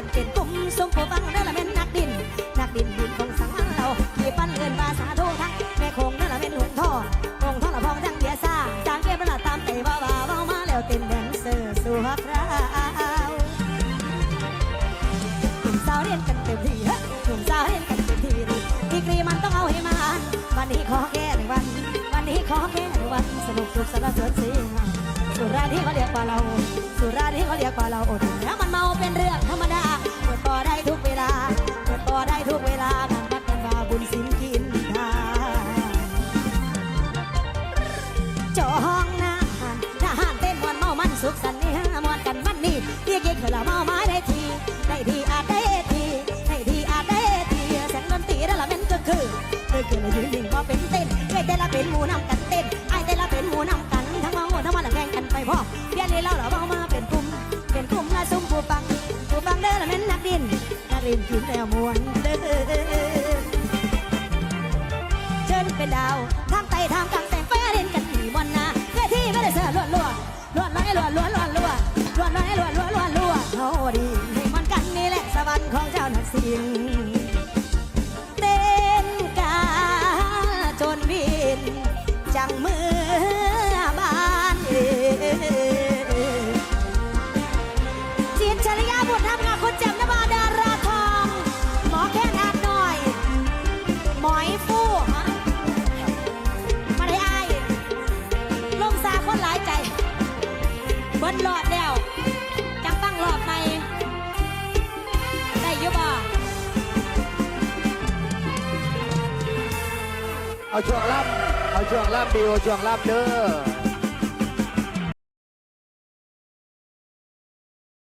ันเป็นกลุ่มส่งผัฟังนั่นละเป็นนักดิน นักดินดินของสังเราขี่ปั้นเงินมาสาธุทั้งแม่คงนั่นละเป็นหลวงท่อองค์ท่อละพองทั้งเบียซ่าจางเก็บระหลัดตามเตะบ่าบ้าวมามาแล้วเต็มแดนเซอร์สู่ฮักเราหนุ่มสาวเรียนกันเต็มที่ฮะหนุ่มสาวเรียนกันเต็มที่ดีกรีมันต้องเอาให้มาวันนี้ขอแก้หนึ่งวัน วันนี้ขอแก้หนึ่งวันสนุกสุขสนรเสริญสีสุราที่เขาเรียกว่าเรา สุราที่เขาเรียกว่าเราอดแล้วมันเมาเป็นเรื่องธรรม จองนะทหารเต้นมวนเมามันสุขสันต์นี่ฮะมวนกันมันนี่เรียกเย็กเถอละเมาไม้ได้ที ได้ทีอาจได้ทีได้ทีอาจได้ทีแสงดนตรีนั่นละเป็นก็คือคือคือยืนหนึ่งพอเป็นเต้นเอ้ยแต่ละเป็นหมูนำกันเต้นไอ้แต่ละเป็นหมูนำกันทั้งเมาทั้งมันละแข่งกันไปพ่อเพี้ยนเลยเล่าละเมามาเป็นกลุ่มเป็นกลุ่มละซุ่มผู้ฟังผู้ฟังเด้อละเน้นนักดินนักดินกินแล้วมวนานักเสียงเต้นกาจนบิน จังมือบ้านเอจิตรชริยาบุตรทำงานคนแจ่มนบาดาราทอง หมอแค่นาดหน่อย หมอยฟู่ฮะมาได้อายลมซาคนหลายใจ เบิ้ลหลอดแล้ว เอาช่วงล่ำเอาช่วงล่ำดีโอช่วงล่ำเด้อ